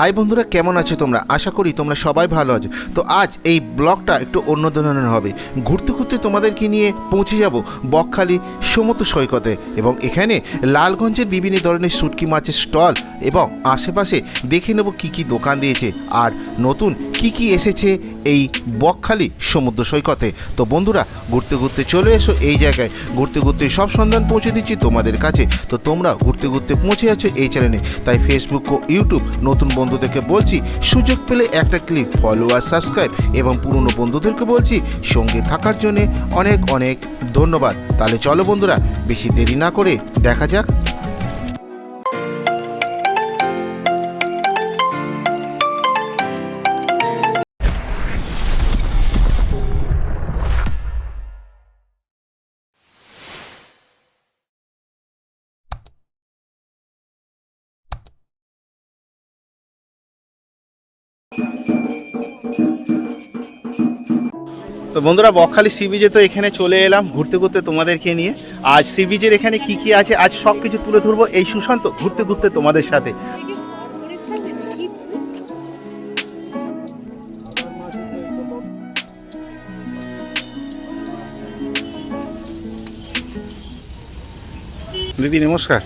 High বন্ধুরা, কেমন আছো তোমরা? আশা করি তোমরা সবাই ভালো আছো। তো আজ এই ব্লগটা একটু অন্য ধরনের হবে। ঘুরতে ঘুরতে তোমাদেরকে নিয়ে পৌঁছে যাব বকখালি সমুদ্র সৈকতে এবং এখানে লালগঞ্জের বিভিন্ন ধরনের শুটকি মাছের স্টল এবং আশেপাশে দেখে নেব কী কী দোকান দিয়েছে আর নতুন কি কি এসেছে এই বকখালি সমুদ্র সৈকতে? তো বন্ধুরা, ঘুরতে ঘুরতে চলে এসো এই জায়গায়। ঘুরতে ঘুরতে সব সন্ধান পৌঁছে দিচ্ছি তোমাদের কাছে। তো তোমরা ঘুরতে ঘুরতে পৌঁছে যাচ্ছ এই চ্যানেলে তাই ফেসবুক ও ইউটিউব নতুন বন্ধুদেরকে বলছি, সুযোগ পেলে একটা ক্লিক ফলো আর সাবস্ক্রাইব এবং পুরনো বন্ধুদেরকে বলছি, সঙ্গে থাকার জন্যে অনেক অনেক ধন্যবাদ। তাহলে চলো বন্ধুরা, বেশি দেরি না করে দেখা যাক তো বন্ধুরা বকখালি সি বিচে তো এখানে চলে এলাম ঘুরতে ঘুরতে তোমাদেরকে নিয়ে। আজ সি বিচের এখানে কি কি আছে আজ সব কিছু তুলে ধরবো এই সুশান্ত ঘুরতে ঘুরতে তোমাদের সাথে। দিদি নমস্কার।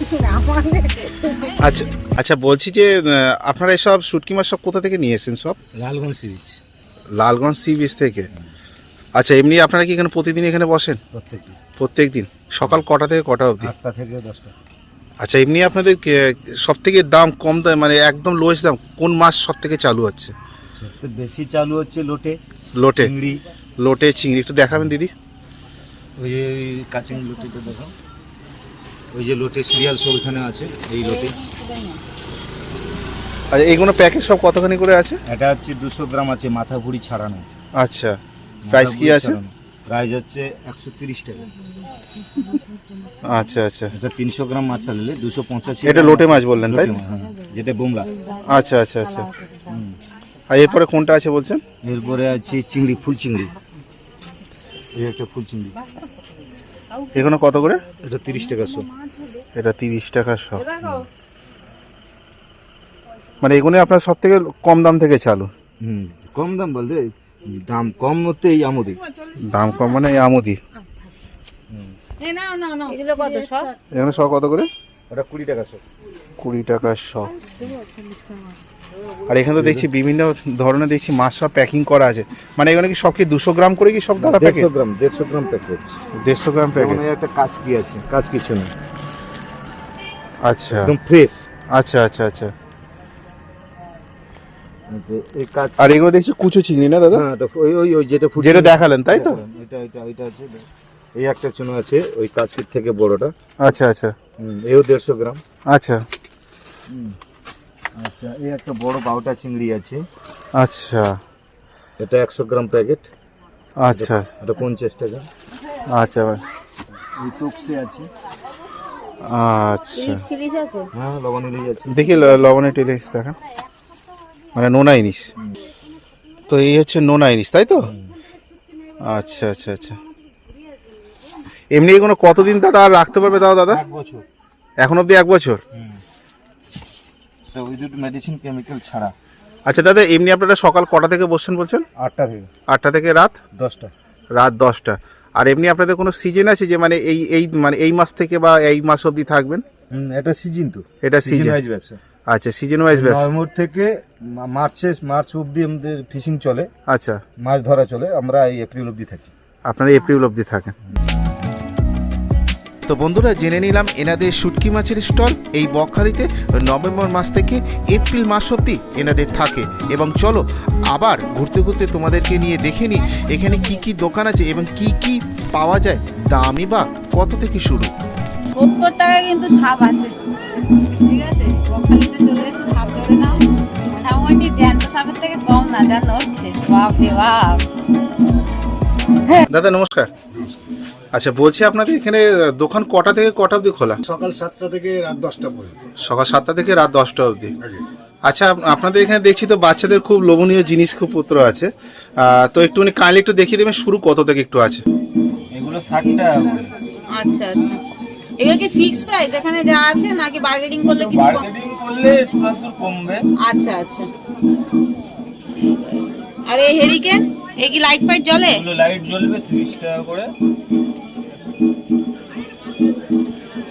আচ্ছা আচ্ছা বলছি যে আপনারা এসব শুটকি মাছ সব কোথা থেকে নিয়ে এসেছেন সব? Lalganj sea beach Lalganj sea beach থেকে? আচ্ছা এমনি আপনারা কি এখানে প্রতিদিন এখানে বসেন? প্রত্যেকটি প্রত্যেক দিন সকাল কটা থেকে কটা অবধি? আটটা থেকে দশটা। আচ্ছা এমনি আপনাদের সব থেকে দাম কম দাম মানে একদম লোয়েস্ট দাম কোন মাছ সব থেকে চালু হচ্ছে? সবথেকে বেশি চালু হচ্ছে লোটে লোটে। চিংড়ি। লোটে চিংড়ি একটু দেখাবেন দিদি। ওই যে কাটিং লোটেটা দেখো। ওই যে লোটে সিরিয়াল সব এখানে আছে এই লোটে। আচ্ছা এইগুলো প্যাকেট সব কতখানি করে আছে? এটা হচ্ছে দুশো গ্রাম আছে মাথা ভুড়ি ছাড়ানো। আচ্ছা। প্রাইস কি আছে? প্রাইস হচ্ছে একশো তিরিশ টাকা। আচ্ছা আচ্ছা। এটা তিনশো গ্রাম মাছ আনলে দুশো পঁচাশি এটা লোটে মাছ। বললেন তাই? হ্যাঁ, যেটা বোমরা। আচ্ছা আচ্ছা আচ্ছা। আর এরপরে কোনটা আছে বলছেন? এরপরে আছে চিংড়ি ফুল চিংড়ি। এই একটা ফুল চিংড়ি। এগুলো কত করে? এটা তিরিশ টাকা শো। এটা তিরিশ টাকা সব মানে এগুলো আপনার সব থেকে কম দাম থেকে চালু? হুম কম দাম বলতে দাম কম মধ্যে এই আমদি। দাম কম মানে এই আমুদি। এগুলো কত সব? এখানে সব কত করে? ওটা কুড়ি টাকা শো কুড়ি টাকা শ আর এখানে তো দেখছি বিভিন্ন ধরনের দেখছি মাছ সব প্যাকিং করা আছে। মানে এখানে কি সব কি দুশো গ্রাম করে কি সব দাদা প্যাকেট গ্রাম দেড়শো গ্রাম প্যাকেট দেড়শো গ্রাম প্যাকেট একটা কাজ কি আছে কাজ কিছু নেই আচ্ছা। একদম ফ্রেশ আচ্ছা আচ্ছা আচ্ছা। এই কাজ আর এগুলো দেখছি কুচো চিংড়ি না দাদা? হ্যাঁ ওই ওই ওই যেটা ফুটছে যেটা দেখালেন তাই তো? এটা এটা এটা আছে এই একটা চুনো আছে ওই কাজকির থেকে বড়টা। আচ্ছা আচ্ছা। হুম, এও দেড়শো গ্রাম। আচ্ছা। আচ্ছা এই একটা বড় বাউটা চিংড়ি আছে। আচ্ছা। এটা একশো গ্রাম প্যাকেট। আচ্ছা। এটা পঞ্চাশ টাকা। আচ্ছা এই তপসে আছে। আচ্ছা। ইলিশ আছে? হ্যাঁ লবণ ইলিশ আছে। দেখি লবণের টেলিস দেখান। মানে নোনা ইনিস তো এই হচ্ছে নোনা ইনিস তাই তো? আচ্ছা আচ্ছা আচ্ছা। এমনি কোনো কতদিন দাদা আর রাখতে পারবে দাও দাদা? এক বছর। এখন অবধি এক বছর? উইদাউট মেডিসিন কেমিক্যাল ছাড়া। আচ্ছা দাদা এমনি আপনারা সকাল কটা থেকে বসছেন বলছেন? আটটা থেকে। আটটা থেকে রাত? দশটা। রাত দশটা। আর এমনি আপনাদের কোনো সিজন আছে যে মানে এই এই মানে এই মাস থেকে বা এই মাস অবধি থাকবেন? এটা সিজন তো। এটা সিজন ব্যবসা। আচ্ছা সিজন ওয়াইজ নভেম্বর থেকে মার্চে মার্চ অবধি আমাদের ফিশিং চলে। আচ্ছা। মাছ ধরা চলে আমরা এই এপ্রিল অবধি থাকি। আপনারা এপ্রিল অবধি থাকেন। তো বন্ধুরা জেনে নিলাম এনাদের শুটকি মাছের স্টল। এই বকখালিতে নভেম্বর মাস থেকে এপ্রিল মাস অবধি এনাদের থাকে। এবং চলো আবার ঘুরতে ঘুরতে তোমাদেরকে নিয়ে দেখে নিই এখানে কি কি দোকান আছে এবং কি কি পাওয়া যায় দামই বা কত থেকে শুরু? সত্তর টাকা কিন্তু সাপ আছে। ঠিক আছে? বকখালিতে চলে এসে সাপ ধরে নাও মোটামুটি জ্যান্ত সাপের থেকে কম না যা নড়ছে বাপ রে বাপ দাদা নমস্কার। আচ্ছা বলছি আপনাদের এখানে দোকান কটা থেকে কটা অবধি খোলা? সকাল সাতটা থেকে রাত দশটা পর্যন্ত। সকাল সাতটা থেকে রাত দশটা অবধি। আচ্ছা আপ- আপনাদের এখানে দেখছি তো বাচ্চাদের খুব লোভনীয় জিনিস খুব পত্র আছে। আহ, তো একটুখানি কাইন্ডলি একটু দেখিয়ে দেবেন শুরু কত থেকে একটু আছে? এগুলো ষাট টাকা আচ্ছা আচ্ছা। এগুলো কি ফিক্স প্রাইস এখানে যা আছে নাকি বার্গেনিং করলে কিছু বার্গেনিং করলে একটু কমবে। আচ্ছা আচ্ছা। আর এই হেরিকেন এই কি লাইট ফাইট জ্বলে? লাইট জ্বলবে তিরিশ টাকা করে।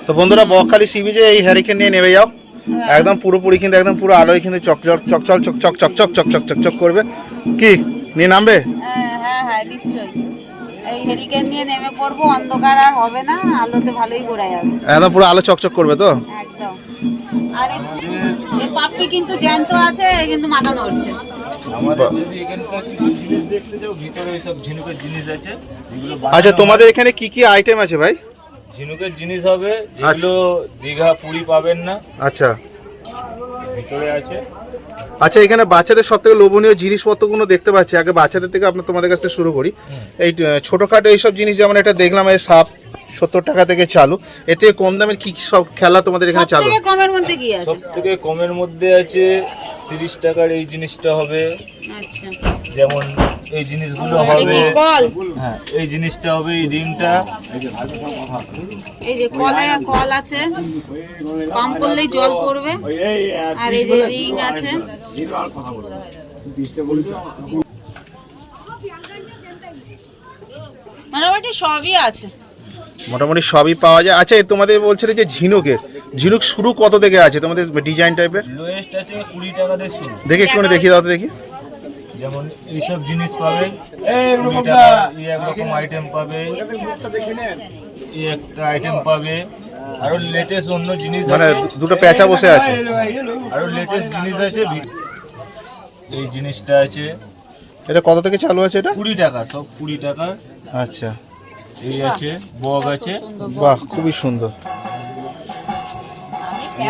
তো বন্ধুরা বকখালি সি বিচে এই হ্যারিকেন নিয়ে নেমে যাও। একদম পুরোপুরি কিন্তু একদম পুরো আলোয় কিন্তু চকচক চকচক চকচক চকচক চকচক চকচক করবে। কি নিয়ে নামবে? হ্যাঁ হ্যাঁ হ্যাঁ নিশ্চয়ই। এই হেরিকেন নিয়ে নেমে পড়ব অন্ধকার আর হবে না আলোতে ভালোই ঘোরা যাবে একদম পুরো আলো চকচক করবে তো? একদম। আর এই- এই পাপ্পি কিন্তু জ্যান্ত আছে কিন্তু মাথা নড়ছে আমাদের যদি এখানকার কিছু জিনিস দেখতে চাও ভিতরে সব ঝিনুকের জিনিস আছে আচ্ছা তোমাদের এখানে কি কি আইটেম আছে ভাই? ঝিনুকের জিনিস হবে যেগুলো দীঘা পুরী পাবেন না। আচ্ছা। ভিতরে আছে। আচ্ছা এখানে বাচ্চাদের সব থেকে লোভনীয় জিনিসপত্রগুলো দেখতে পাচ্ছি। আগে বাচ্চাদের থেকে আপনার তোমাদের কাছ থেকে শুরু করি। এই ছোটোখাটো এইসব জিনিস যেমন এটা দেখলাম এই সাপ সত্তর টাকা থেকে চালু। এতে কম দামের কি কি সব খেলা তোমাদের এখানে চালু? কমের মধ্যে কি আছে? সব থেকে কমের মধ্যে আছে তিরিশ টাকার এই জিনিসটা হবে। আচ্ছা। যেমন এই জিনিসগুলো হবে কল। হ্যাঁ এই জিনিসটা হবে এই রিংটা এই যে কলে কল আছে পাম্প করলেই জল পড়বে। আর এই যে রিং আছে। মোটামুটি সবই আছে। মোটামুটি সবই পাওয়া যায়। আচ্ছা তোমাদের বলছিলে যে ঝিনুকের। ঝিনুক শুরু কত থেকে আছে? তোমাদের ডিজাইন টাইপের লোয়েস্ট আছে কুড়ি টাকা দিয়ে শুরু। দেখি একটুখানি দেখিয়ে দাও তো দেখি। যেমন এইসব জিনিস টাকা এই একরকম আইটেম পাবে। এই একটা আইটেম পাবে। আরও লেটেস্ট অন্য জিনিস মানে দুটো পেঁচা বসে আছে। আরও লেটেস্ট জিনিস আছে এই জিনিসটা আছে। এটা কত থেকে চালু আছে এটা? কুড়ি টাকা সব কুড়ি টাকা। আচ্ছা। এই আছে বগ আছে। বাহ খুবই সুন্দর।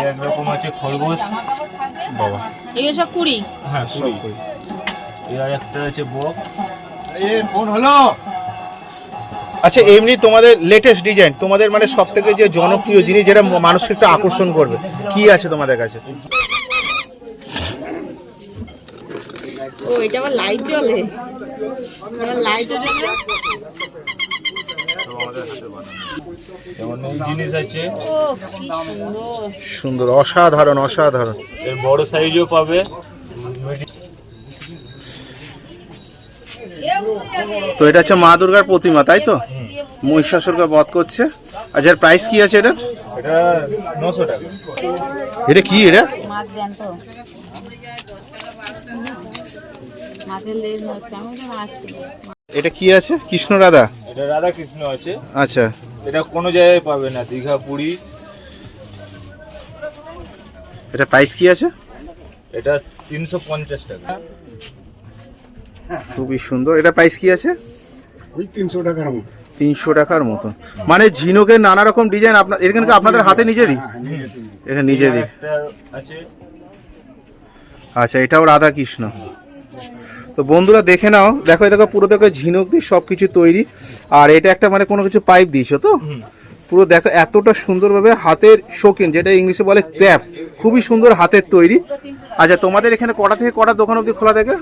একরকম আছে খরগোশ। বাবা। এগুলো সব কুড়ি? হ্যাঁ কুড়ি। এই আর একটা আছে বগ আচ্ছা এমনি তোমাদের লেটেস্ট ডিজাইন তোমাদের মানে সব থেকে যে জনপ্রিয় জিনিস যেটা মানুষকে একটু আকর্ষণ করবে কি আছে তোমাদের কাছে? ও এটা আবার লাইট জ্বলে। লাইট জ্বলে যেমন এই জিনিস আছে সুন্দর অসাধারণ অসাধারণ। এর বড় সাইজও পাবে। তো এটা হচ্ছে মা দুর্গার প্রতিমা তাই তো? মহিষাসুরকে বধ করছে। আর যার প্রাইস কি আছে এটা এটা নশো টাকা। এটা কি এটা মাছ দেন তো মাছের লেজ হচ্ছে আমি তো মাছ ছিল এটা কি আছে? কৃষ্ণ রাধা? এটা রাধা কৃষ্ণ আছে। আচ্ছা। এটা কোনো জায়গায় পাবে না দীঘা পুরী। এটা প্রাইস কি আছে? এটা তিনশো পঞ্চাশ টাকা। খুবই সুন্দর। এটা প্রাইস কি আছে? ওই তিনশো টাকার মতো। তিনশো টাকার মতন মানে ঝিনুকের নানা রকম ডিজাইন আপনার এখানে কি আপনাদের হাতে নিজেরই? এখানে নিজেরই। আচ্ছা এটাও রাধা কৃষ্ণ। তো বন্ধুরা দেখে নাও। দেখো দেখো পুরো দেখো ঝিনুক দিয়ে সব কিছু তৈরি। আর এটা একটা মানে কোনো কিছু পাইপ দিয়েছ তো? পুরো দেখো এতটা সুন্দরভাবে হাতের শৌখিন যেটা ইংলিশে বলে ক্র্যাপ খুবই সুন্দর হাতের তৈরি। আচ্ছা তোমাদের এখানে কটা থেকে কটা দোকান অবধি খোলা থাকে?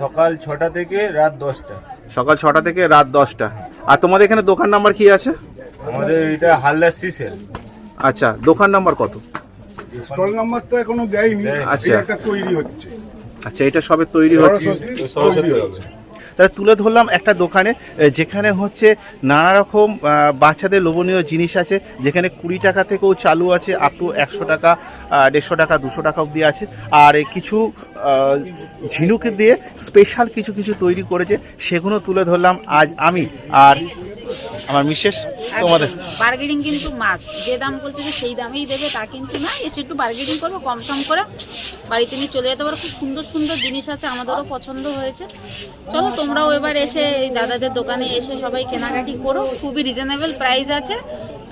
সকাল ছটা থেকে রাত দশটা। সকাল ছটা থেকে রাত দশটা। আর তোমাদের এখানে দোকান নাম্বার কি আছে? আমাদের এটা হালদার সিসেল আচ্ছা দোকান নাম্বার কত? স্টল নাম্বার তো এখনও দেয়নি। আচ্ছা। একটা তৈরি হচ্ছে। আচ্ছা এটা সবে তৈরি হচ্ছে। তাহলে তুলে ধরলাম একটা দোকানে যেখানে হচ্ছে নানা রকম বাচ্চাদের লোভনীয় জিনিস আছে যেখানে কুড়ি টাকা থেকেও চালু আছে আপ টু একশো টাকা দেড়শো টাকা দুশো টাকা অবধি আছে। আর এ কিছু ঝিনুকে দিয়ে স্পেশাল কিছু কিছু তৈরি করেছে সেগুলো তুলে ধরলাম আজ আমি। আর আমার মিসেস তোমাদের। বার্গেনিং কিন্তু মাছ যে দাম বলছে সেই দামেই দেবে তা কিন্তু না এসে একটু বার্গেনিং করব কম সম করে বাড়িতে নিয়ে চলে যেতে পারো। খুব সুন্দর সুন্দর জিনিস আছে, আমাদেরও পছন্দ হয়েছে। চলো, তোমরাও এবার এসে এই দাদাদের দোকানে এসে সবাই কেনাকাটি করো। খুবই রিজনেবল প্রাইস আছে।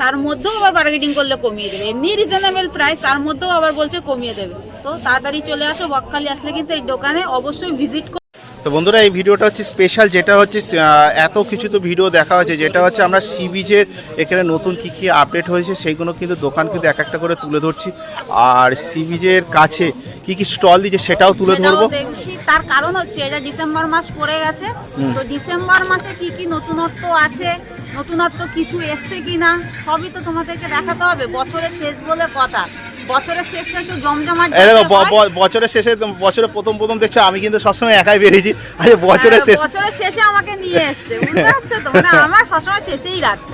তার মধ্যেও আবার বার্গেটিং করলে কমিয়ে দেবে। এমনি রিজনেবল প্রাইস তার মধ্যেও আবার বলছে কমিয়ে দেবে। তো তাড়াতাড়ি চলে আসো, বকখালি আসলে কিন্তু এই দোকানে অবশ্যই ভিজিট তো বন্ধুরা এই ভিডিওটা হচ্ছে স্পেশাল যেটা হচ্ছে এত কিছু তো ভিডিও দেখা হচ্ছে যেটা হচ্ছে আমরা সি বিচের এখানে নতুন কি কি আপডেট হয়েছে সেইগুলো কিন্তু দোকান কিন্তু এক একটা করে তুলে ধরছি। আর সি বিচের কাছে কি কি স্টল দিচ্ছে সেটাও তুলে ধরবো। তার কারণ হচ্ছে এটা ডিসেম্বর মাস পড়ে গেছে। তো ডিসেম্বর মাসে কি কি নতুনত্ব আছে নতুনত্ব কিছু এসছে কিনা সবই তো তোমাদেরকে দেখাতে হবে বছরের শেষ বলে কথা। বছরের শেষটা একটু জমজমাট এই দেখো বছরের শেষে বছরের প্রথম প্রথম দেখছ আমি কিন্তু সবসময় একাই বেরিয়েছি। আরে বছরের হ্যাঁ, শেষ। বছরের শেষে আমাকে নিয়ে এসছে বুঝতে পারছ তো? মানে আমার সবসময় শেষেই রাখছে।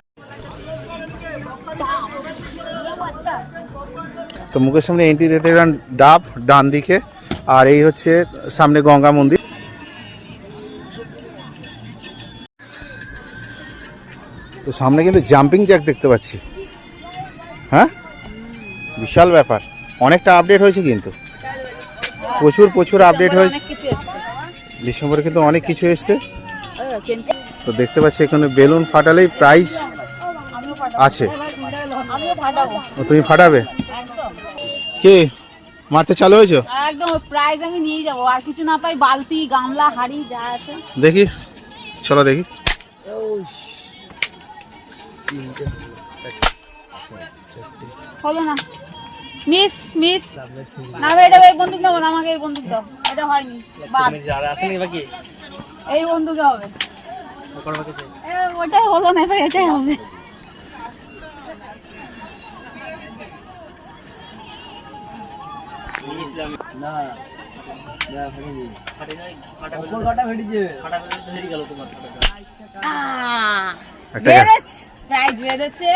তো মুখের সামনে এন্ট্রি দিতে গেলাম ডাব ডান দিকে আর এই হচ্ছে সামনে গঙ্গা মন্দির। তো সামনে কিন্তু জাম্পিং জ্যাক দেখতে পাচ্ছি। হ্যাঁ? বিশাল ব্যাপার। অনেকটা আপডেট হয়েছে কিন্তু। প্রচুর প্রচুর আপডেট হয়েছে। ডিসেম্বরে কিন্তু অনেক কিছু এসছে। তো দেখতে পাচ্ছি এখানে বেলুন ফাটালেই প্রাইস আছে। ও তুমি ফাটাবে? কে? মারতে চালু হয়েছো? একদম প্রাইজ আমি নিয়ে যাব। আর কিছু না পাই বালতি গামলা হাড়ি যা আছে। দেখি চলো দেখি। হলো না। Miss miss. না ভাই এটা এই বন্দুক নেব আমাকে এই বন্দুক দাও। এটা হয়নি বাদ। এই বন্দুকে হবে। ওটাই হলো না এবার এটাই হবে। একটা প্রাইজ বেড়েছে।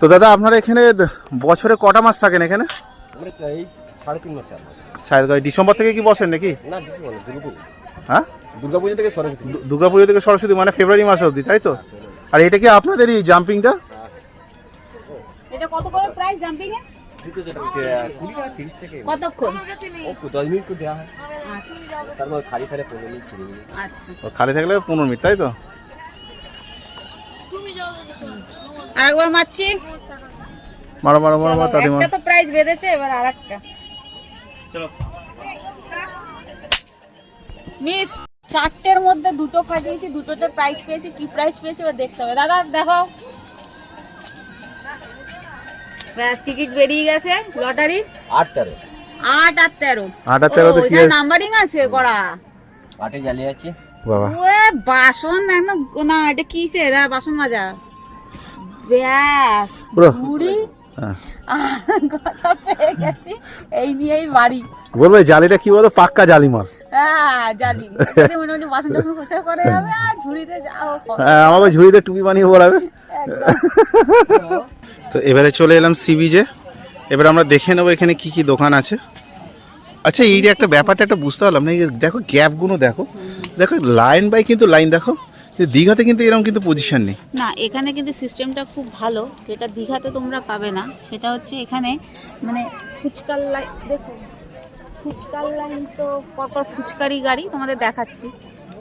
তো দাদা আপনারা এখানে বছরে কটা মাস থাকেন এখানে? সাড়ে তিন মাস চার মাস ডিসেম্বর থেকে কি বসেন নাকি? না ডিসেম্বর না, হ্যাঁ? দুর্গাপুজো থেকে সরস্বতী। দুর্গাপুজো থেকে সরস্বতী মানে ফেব্রুয়ারি মাস অবধি তাই তো? আর এটা কি আপনাদেরই জাম্পিংটা এটা কত করে প্রাইস জাম্পিং এ দুটো যেটা তে- আর একবার মারছি। মারো মারো মারো মারো তাদের একটা তো প্রাইস বেড়েছে এবার আরেকটা। মিস চারটের মধ্যে দুটো ফাটিয়েছি দুটোতে প্রাইস পেয়েছি কি প্রাইস পেয়েছি এবার দেখতে হবে। দাদা দেখো। ব্যাস টিকিট বেরিয়ে গেছে লটারির আট তেরো। আট আর তেরো। আট আর কি আছে? নাম্বারিং আছে করা। আটে জ্বালিয়ে আছে। বাবা। ওয়ে বাসন একদম না এটা কিসের? বাসন মাজা। ব্যাস মুড়ি হ্যাঁ। আর কথা পেয়ে গেছি। এই নিয়েই বাড়ি। বলবে জালিটা কি বলতো? পাক্কা জালি। মাল হ্যাঁ ঝুড়িতে যাও। হ্যাঁ ঝুড়িতে টুপি বানিয়ে পড়াবে। তো এবারে চলে এলাম সি বিচে এবার আমরা দেখে নেব এখানে কি কি দোকান আছে। আচ্ছা এই একটা ব্যাপারটা একটা বুঝতে পারলাম না দেখো গ্যাপগুলো দেখো। দেখো লাইন বাই কিন্তু লাইন দেখো। দীঘাতে কিন্তু এরকম কিন্তু পজিশন নেই। না এখানে কিন্তু সিস্টেমটা খুব ভালো যেটা দীঘাতে তোমরা পাবে না। সেটা হচ্ছে এখানে মানে ফুচকার লাইন দেখো ফুচকার লাইন তো পরপর ফুচকারি গাড়ি তোমাদের দেখাচ্ছি।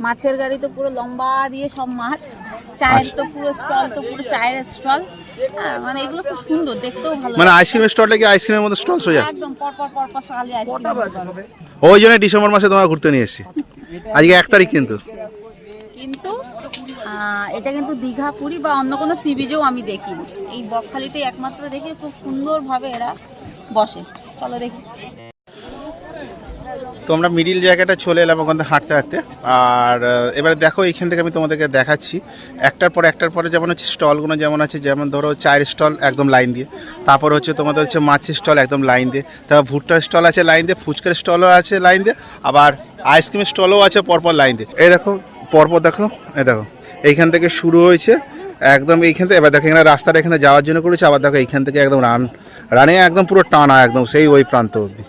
মাছের গাড়ি তো পুরো লম্বা দিয়ে সব মাছ চায়ের তো পুরো স্টল তো পুরো চায়ের স্টল মানে এগুলো খুব সুন্দর দেখতেও ভালো মানে আইসক্রিমের স্টলটা কি আইসক্রিমের মধ্যে স্টল সোজা? একদম পরপর পরপর সকালে আইসক্রিম ওই জন্য ডিসেম্বর মাসে তোমার ঘুরতে নিয়ে এসেছি। আজকে এক তারিখ কিন্তু। এটা কিন্তু দীঘা, পুরী বা অন্য কোনো সি আমি দেখিনি। এই বকখালিতে একমাত্র দেখি, খুব সুন্দরভাবে এরা বসে। চলো দেখি। তো আমরা মিডিল জায়গাটা চলে এলাম ওখান থেকে হাঁটতে হাঁটতে। আর এবারে দেখো এইখান থেকে আমি তোমাদেরকে দেখাচ্ছি। একটার পর একটার পরে যেমন হচ্ছে স্টলগুলো যেমন আছে, যেমন ধরো চায়ের স্টল একদম লাইন দিয়ে। তারপর হচ্ছে তোমাদের হচ্ছে মাছের স্টল একদম লাইন দিয়ে। তারপর ভুট্টার স্টল আছে লাইন দিয়ে, ফুচকার স্টলও আছে লাইন দিয়ে, আবার আইসক্রিমের স্টলও আছে পরপর লাইন দিয়ে। এই দেখো পরপর দেখো এই দেখো এইখান থেকে শুরু হয়েছে একদম এইখান থেকে এবার দেখো এখানে রাস্তাটা এখানে যাওয়ার জন্য করেছে আবার দেখো এইখান থেকে একদম রান রানে একদম পুরো টানা একদম সেই ওই প্রান্ত অবধি।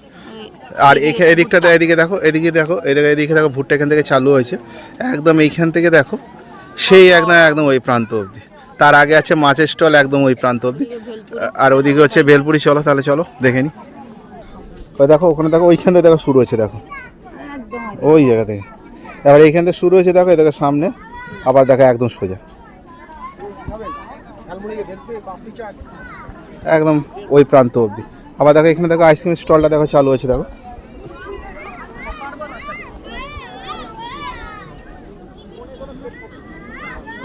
আর এখানে এদিকটাতে এদিকে দেখো এদিকে দেখো এদিকে এদিকে দেখো ভুট্টা এখান থেকে চালু হয়েছে একদম এইখান থেকে দেখো সেই একদম একদম ওই প্রান্ত অবধি। তার আগে আছে মাছের স্টল একদম ওই প্রান্ত অবধি। আর ওদিকে হচ্ছে বেলপুরি চলো তাহলে চলো দেখে নি। ওই দেখো ওখানে দেখো ওইখান থেকে দেখো শুরু হয়েছে দেখো। ওই জায়গা থেকে। এবার এইখান থেকে শুরু হয়েছে, দেখো দেখো সামনে, আবার দেখো একদম সোজা। একদম ওই প্রান্ত অবধি। আবার দেখো, এখানে দেখো আইসক্রিম স্টলটা দেখো চালু হয়েছে, দেখো।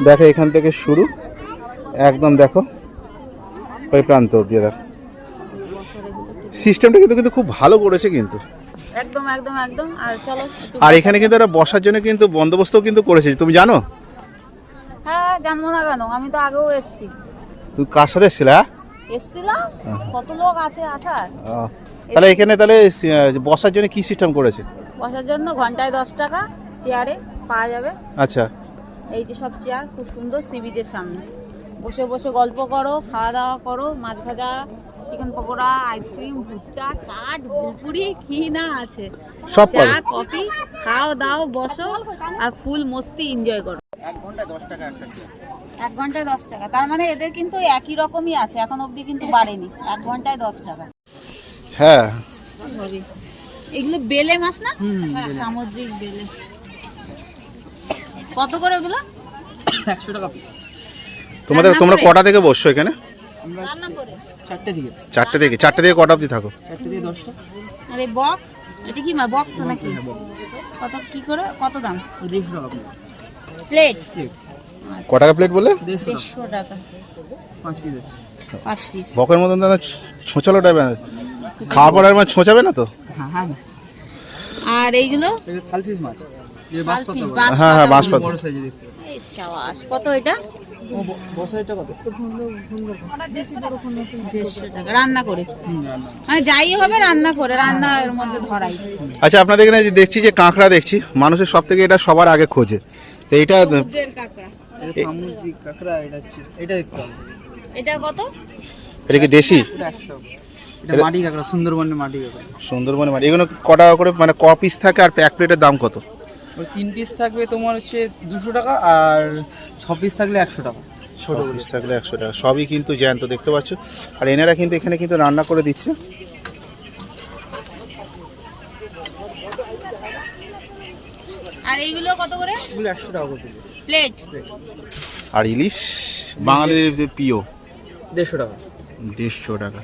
দেখো, এখান থেকে শুরু, একদম দেখো, ওই প্রান্ত অবধি, দেখো। সিস্টেমটা কিন্তু কিন্তু খুব ভালো করেছে কিন্তু। একদম একদম একদম। আর চলো আর এখানে কিন্তু একটা বসার জন্য কিন্তু বন্দোবস্তও কিন্তু করেছে। তুমি জানো? হ্যাঁ জানব না কেন? আমি তো আগেও এসছি। তুই কার সাথে এসেছিলে হ্যাঁ? এসছিলাম? কত লোক আছে আসার? তাহলে এখানে তাহলে বসার জন্য কি সিস্টেম করেছে? বসার জন্য ঘন্টায় দশ টাকা চেয়ারে পাওয়া যাবে। আচ্ছা। এই যে সব চেয়ার খুব সুন্দর সিবিচের সামনে। বসে বসে গল্প করো খাওয়া দাওয়া করো মাছ ভাজা চিকেন পকোড়া আইসক্রিম ভুট্টা চাট ভুলপুরি কি না আছে। সব চা কফি খাও দাও বসো আর ফুল মস্তি এনজয় করো। এক ঘন্টায় দশ টাকা একটা এক ঘন্টায় দশ টাকা। তার মানে এদের কিন্তু একই রকমই আছে এখন অবধি কিন্তু বাড়েনি। এক ঘন্টায় দশ টাকা। হ্যাঁ। এগুলো বেলে মাছ না? হ্যাঁ, সামুদ্রিক বেলে। কত করে ওগুলো? তোমাদের তোমরা কটা থেকে বসছো এখানে? রান্না করে। চারটে দিকে। চারটে থেকে চারটে থেকে কটা অবধি থাকো? চারটে দশটা। আরে বক এটা কি মা বক তো নাকি? কত কি করে কত দাম? দেড়শো টাকা প্লেট। ক টাকা প্লেট বললে? দেড়শো দেড়শো টাকা। পাঁচ পিস আছে। পাঁচ পিস বকের মতন দাদা ছোঁচালো টাইপের খাওয়া পড়ার মানে ছোঁচাবে না তো? হ্যাঁ হ্যাঁ। আর এইগুলো? মাছ। হ্যাঁ হ্যাঁ বাঁশপাতা। কত এটা? বসাইটা কত? রান্না করে। মানে যাই হবে রান্না করে রান্না মধ্যে ধরাই আচ্ছা আপনাদের এখানে দেখছি যে কাঁকড়া দেখছি মানুষের সব থেকে এটা সবার আগে খোঁজে। তো এটা সমুদ্রের কাঁকড়া। এটা সামুদ্রিক কাঁকড়া এটা এটা এটা কত? এটা কি দেশি? মাটি কাঁকড়া সুন্দরবনের মাটি কাঁকড়া। সুন্দরবনে মানে এগুলো ক টাকা করে মানে ক পিস থাকে আর এক প্লেটের দাম কত? ওই তিন পিস থাকবে তোমার হচ্ছে দুশো টাকা আর ছ পিস থাকলে একশো টাকা। ছোটো পিস থাকলে একশো টাকা। সবই কিন্তু জ্যান্ত দেখতে পাচ্ছ? আর এনারা কিন্তু এখানে কিন্তু রান্না করে দিচ্ছে। আর এইগুলো কত করে? এগুলো একশো টাকা করে প্লেট আর ইলিশ? বাঙালির যে প্রিয় দেড়শো টাকা। দেড়শো টাকা।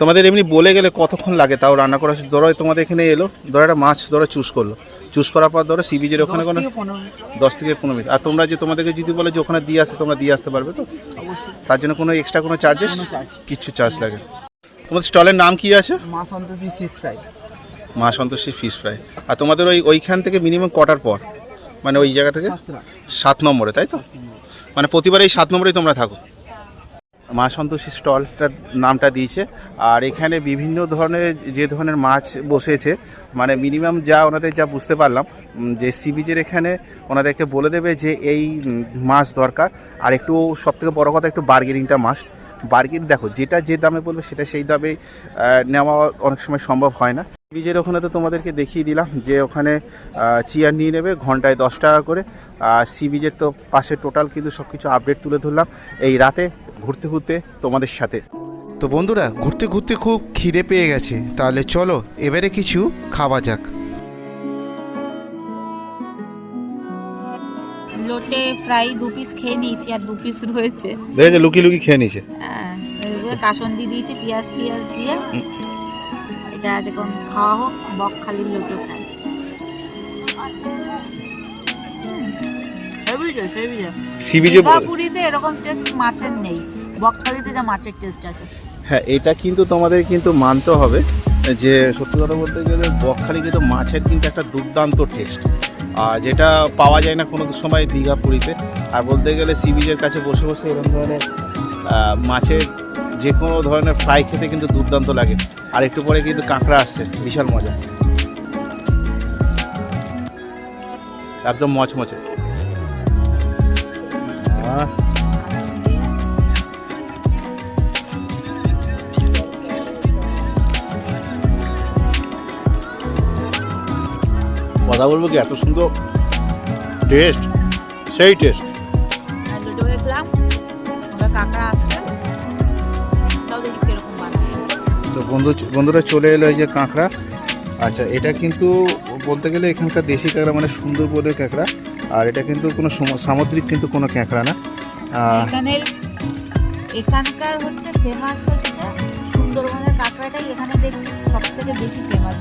তোমাদের এমনি বলে গেলে কতক্ষণ লাগে? তাও রান্না করা ধরো তোমাদের এখানে এলো ধরো একটা মাছ ধরো চুজ করল। চুজ করার পর ধরো সি বিচের ওখানে কোনো দশ থেকে পনেরো মিনিট। আর তোমরা যে তোমাদেরকে যদি বলে যে ওখানে দিয়ে আসতে তোমরা দিয়ে আসতে পারবে তো? তার জন্য কোনো এক্সট্রা কোনো চার্জেস কিচ্ছু চার্জ লাগে তোমাদের স্টলের নাম কি আছে? মা সন্তোষী ফিশ ফ্রাই মা সন্তোষী ফিশ ফ্রাই আর তোমাদের ওই ওইখান থেকে মিনিমাম কটার পর? মানে ওই জায়গা থেকে? সাত নম্বরে তাই তো? মানে প্রতিবার এই সাত নম্বরেই তোমরা থাকো? মা সন্তোষী স্টলটার নামটা দিয়েছে। আর এখানে বিভিন্ন ধরনের যে ধরনের মাছ বসেছে মানে মিনিমাম যা ওনাদের যা বুঝতে পারলাম যে সি বিচের এখানে ওনাদেরকে বলে দেবে যে এই মাছ দরকার। আর একটু সব থেকে বড়ো কথা, একটু বার্গেনিংটা মাছ বার্গেন দেখো, যেটা যে দামে বলবে সেটা সেই দামে নেওয়া অনেক সময় সম্ভব হয় না। বিচের ওখানে তো তোমাদেরকে দেখিয়ে দিলাম যে ওখানে চেয়ার নিয়ে নেবে ঘন্টায় দশ টাকা করে। আর সি বিচের তো পাশে টোটাল কিন্তু সব কিছু আপডেট তুলে ধরলাম। এই রাতে ঘুরতে ঘুরতে তোমাদের সাথে। তো বন্ধুরা ঘুরতে ঘুরতে খুব খিদে পেয়ে গেছে। তাহলে চলো এবারে কিছু খাওয়া যাক। লোটে ফ্রাই দু পিস খেয়ে নিয়েছি আর দু পিস রয়েছে। দেখেছে লুকি লুকি খেয়ে নিয়েছে। হ্যাঁ, কাসন্দি দিয়েছি পেঁয়াজ টিয়াজ দিয়ে। এটা যখন খাওয়া হোক বকখালির লোটে fry heavy taste heavy sea বিচে পুরীতে এরকম টেস্ট মাছের নেই। বকখালিতে যা মাছের টেস্ট আছে। হ্যাঁ এটা কিন্তু তোমাদের কিন্তু মানতে হবে যে সত্যি কথা বলতে গেলে বকখালি কিন্তু মাছের কিন্তু একটা দুর্দান্ত টেস্ট আর যেটা পাওয়া যায় না কোনো সময় দীঘা পুরীতে। আর বলতে গেলে সি বিচের কাছে বসে বসে এরকম ধরনের মাছের যে কোনো ধরনের ফ্রাই খেতে কিন্তু দুর্দান্ত লাগে। আর একটু পরে কিন্তু কাঁকড়া আসছে, বিশাল মজা। একদম মচমচে। কথা বলব কি? এত সুন্দর টেস্ট সেই টেস্ট দেখলাম আমরা কাঁকড়া বন্ধু বন্ধুরা চলে এলো এই যে কাঁকড়া। আচ্ছা এটা কিন্তু বলতে গেলে এখানকার দেশি কাঁকড়া মানে সুন্দরবনের কাঁকড়া। আর এটা কিন্তু কোনো সম- সামুদ্রিক কিন্তু কোনো কাঁকড়া না। এখানকার হচ্ছে ফেমাস হচ্ছে সুন্দরবনের কাঁকড়াটাই এখানে দেখছি সব থেকে বেশি ফেমাস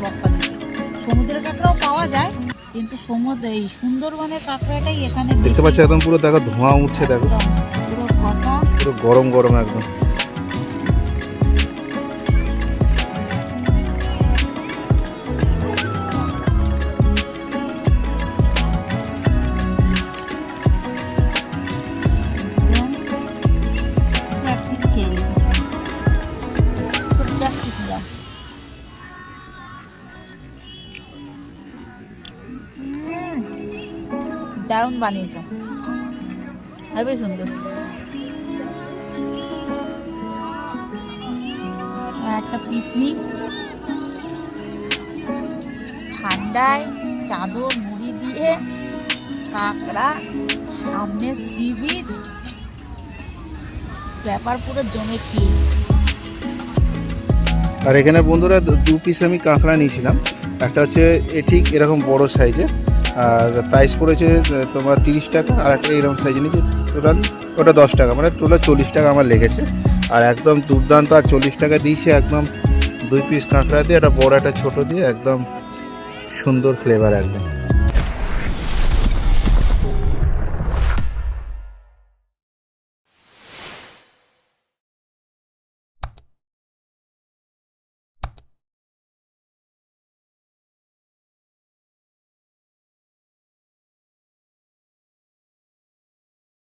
সমুদ্রের কাঁকড়াও পাওয়া যায় কিন্তু সমুদ্র এই সুন্দরবনের কাঁকড়াটাই এখানে দেখতে পাচ্ছি একদম পুরো দেখো ধোঁয়া উঠছে দেখো। পুরো গরম গরম একদম। বানিয়েছো। হেবি সুন্দর। একটা পিস ঠান্ডায় চাদর মুড়ি দিয়ে কাঁকড়া, সামনে সি বিচ ব্যাপার পুরো জমে খেয়ে আর এখানে বন্ধুরা দু পিস আমি কাঁকড়া নিয়েছিলাম। একটা হচ্ছে এ ঠিক এরকম বড় সাইজে আর প্রাইস পড়েছে তোমার তিরিশ টাকা, আর একটা এরকম সাইজ নিয়েছি টোটাল ওটা দশ টাকা মানে টোটাল চল্লিশ টাকা আমার লেগেছে। আর একদম দুর্দান্ত, আর চল্লিশ টাকা দিয়েছে একদম দুই পিস কাঁকড়া দিয়ে, একটা বড়, একটা ছোটো দিয়ে, একদম সুন্দর ফ্লেভার একদম।